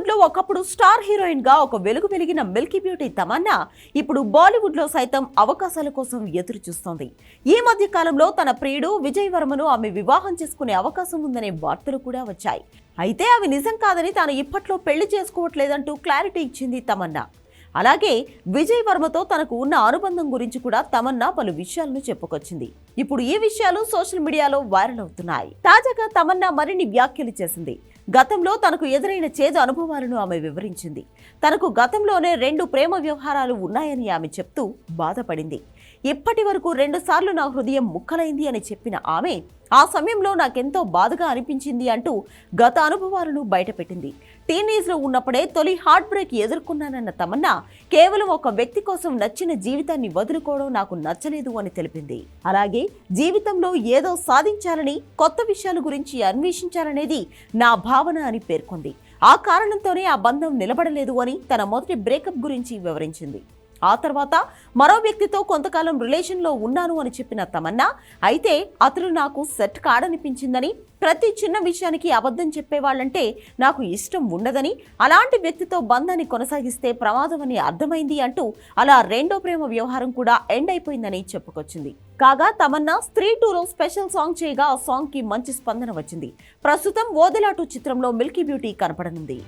టాలీవుడ్లో ఒకప్పుడు స్టార్ హీరోయిన్గా ఒక వెలుగు వెలిగిన మిల్కీ బ్యూటీ తమన్నా ఇప్పుడు బాలీవుడ్లో సైతం అవకాశాల కోసం ఎదురు చూస్తోంది. ఈ మధ్య కాలంలో తన ప్రియుడు విజయ్ వర్మను ఆమె వివాహం చేసుకునే అవకాశం ఉందనే వార్తలు కూడా వచ్చాయి. అయితే అవి నిజం కాదని తాను ఇప్పట్లో పెళ్ళి చేసుకోవట్లేదంటూ క్లారిటీ ఇచ్చింది తమన్నా. అలాగే విజయ్ వర్మతో తనకు ఉన్న అనుబంధం గురించి కూడా తమన్నా పలు విషయాలను చెప్పుకొచ్చింది. ఇప్పుడు ఈ విషయాలు సోషల్ మీడియాలో వైరల్ అవుతున్నాయి. తాజాగా తమన్నా మరిన్ని వ్యాఖ్యలు చేసింది. గతంలో తనకు ఎదురైన చేదు అనుభవాలను ఆమె వివరించింది. తనకు గతంలోనే రెండు ప్రేమ వ్యవహారాలు ఉన్నాయని ఆమె చెప్తూ బాధపడింది. ఇప్పటి వరకు రెండుసార్లు నా హృదయం ముక్కలైంది అని చెప్పిన ఆమె ఆ సమయంలో నాకెంతో బాధగా అనిపించింది అంటూ గత అనుభవాలను బయటపెట్టింది. టీనేజ్లో ఉన్నప్పుడే తొలి హార్ట్ బ్రేక్ ఎదుర్కొన్నానన్న తమన్నా కేవలం ఒక వ్యక్తి కోసం నచ్చిన జీవితాన్ని వదులుకోవడం నాకు నచ్చలేదు అని తెలిపింది. అలాగే జీవితంలో ఏదో సాధించాలని కొత్త విషయాల గురించి అన్వేషించాలనేది నా భావన అని పేర్కొంది. ఆ కారణంతోనే ఆ బంధం నిలబడలేదు అని తన మొదటి బ్రేకప్ గురించి వివరించింది. ఆ తర్వాత మరో వ్యక్తితో కొంతకాలం రిలేషన్లో ఉన్నాను అని చెప్పిన తమన్నా అయితే అతడు నాకు సెట్ కాడనిపించిందని ప్రతి చిన్న విషయానికి అబద్ధం చెప్పేవాళ్ళంటే నాకు ఇష్టం ఉండదని అలాంటి వ్యక్తితో బంధాన్ని కొనసాగిస్తే ప్రమాదమని అర్థమైంది అంటూ అలా రెండో ప్రేమ వ్యవహారం కూడా ఎండ్ అయిపోయిందని చెప్పుకొచ్చింది. కాగా తమన్నా స్త్రీ టూలో స్పెషల్ సాంగ్ చేయగా ఆ సాంగ్కి మంచి స్పందన వచ్చింది. ప్రస్తుతం ఓదెలాటు చిత్రంలో మిల్కీ బ్యూటీ కనపడనుంది.